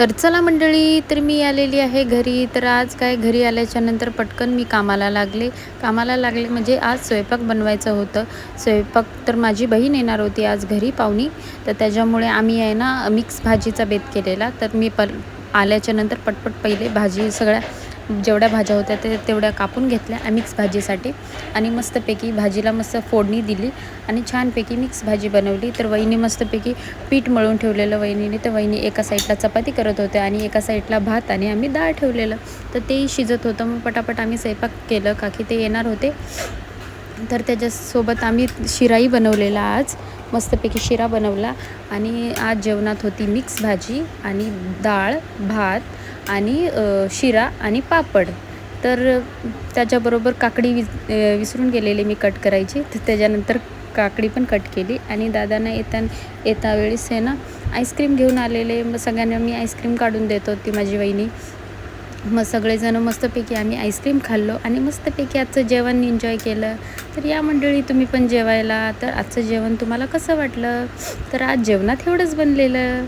तर चला मंडळी तर मी आलेली आहे घरी. तर आज काय? घरी आल्याच्यानंतर पटकन मी कामाला लागले. कामाला लागले म्हणजे आज स्वयंपाक बनवायचं होतं. स्वयंपाक तर माझी बहीण येणार होती आज घरी पाहुणी. तर त्याच्यामुळे आम्ही आहे ना मिक्स भाजीचा बेत केलेला. तर मी प आल्याच्यानंतर पटपट पहिले भाजी सगळ्या जेवढ्या भाज्या होत्या ते तेवढ्या कापून घेतल्या मिक्स भाजीसाठी. आणि मस्तपैकी भाजीला मस्त फोडणी दिली आणि छानपैकी मिक्स भाजी बनवली. तर वहिनी मस्तपैकी पीठ मळून ठेवलेलं वहिनीने. तर वहिनी एका साईडला चपाती करत होत्या आणि एका साईडला भात आणि आम्ही डाळ ठेवलेलं. तर तेही शिजत होतं. मग पटापट आम्ही स्वयंपाक केलं. का की ते येणार होते. तर त्याच्यासोबत आम्ही शिराही बनवलेला आज. मस्तपैकी शिरा बनवला आणि आज जेवणात होती मिक्स भाजी आणि डाळ भात आणि शिरा आणि पापड. तर त्याच्याबरोबर काकडी विस विसरून गेलेली मी कट करायची. तर त्याच्यानंतर काकडी पण कट केली. आणि दादांना येता येता वेळेस आहे ना आईस्क्रीम घेऊन आलेले. मग सगळ्यांना मी आईस्क्रीम काढून देत होती माझी वहिनी. मग सगळेजण मस्तपैकी आम्ही आईस्क्रीम खाल्लो. आणि मस्तपैकी आजचं जेवण एन्जॉय केलं. तर या मंडळी तुम्ही पण जेवायला. तर आजचं जेवण तुम्हाला कसं वाटलं? तर आज जेवणात एवढंच बनलेलं.